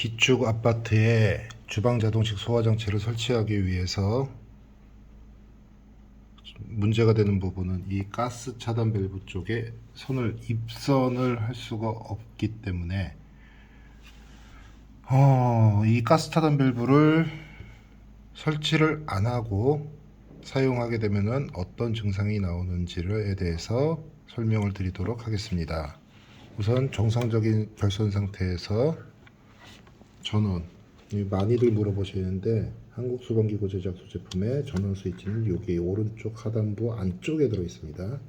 기축 아파트에 주방 자동식 소화 장치를 설치하기 위해서 문제가 되는 부분은 이 가스 차단 밸브 쪽에 손을 입선을 할 수가 없기 때문에 어, 이 가스 차단 밸브를 설치를 안 하고 사용하게 되면은 어떤 증상이 나오는지에 대해서 설명을 드리도록 하겠습니다. 우선 정상적인 결선 상태에서 전원 이 많이들 물어보시는데 한국 소방기구 제작소 제품의 전원 스위치는 여기 오른쪽 하단부 안쪽에 들어 있습니다.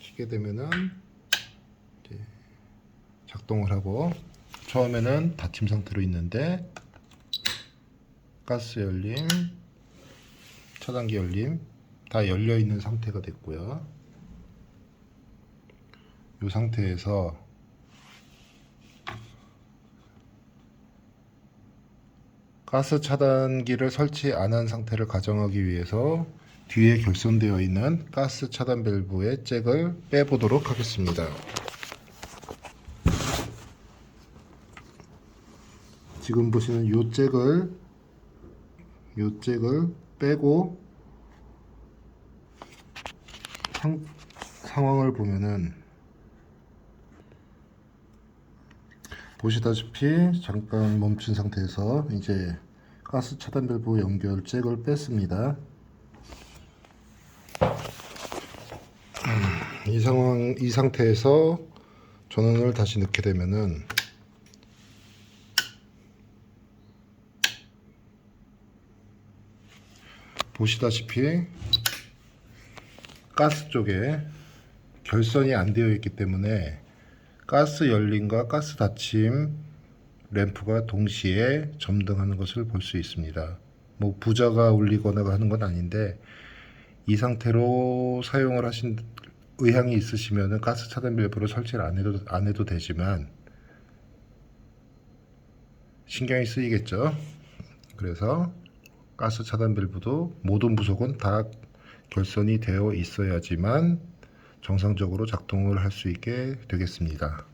키게 되면은 작동을 하고 처음에는 닫힘 상태로 있는데 가스 열림, 차단기 열림 다 열려 있는 상태가 됐고요. 이 상태에서 가스 차단기를 설치 안 한 상태를 가정하기 위해서 뒤에 결손되어 있는 가스 차단 밸브의 잭을 빼보도록 하겠습니다. 지금 보시는 이 잭을 이 잭을 빼고 상, 상황을 보면은 보시다시피 잠깐 멈춘 상태에서 이제 가스 차단 밸브 연결 잭을 뺐습니다. 음, 이 상황 이 상태에서 전원을 다시 넣게 되면은 보시다시피 가스 쪽에 결선이 안 되어 있기 때문에 가스 열림과 가스 닫힘 램프가 동시에 점등하는 것을 볼 수 있습니다. 뭐 부자가 울리거나 하는 건 아닌데 이 상태로 사용을 하신 의향이 있으시면은 가스 차단 밸브를 설치를 안 해도 안 해도 되지만 신경이 쓰이겠죠. 그래서 가스 차단 밸브도 모든 부속은 다 결선이 되어 있어야지만 정상적으로 작동을 할 수 있게 되겠습니다.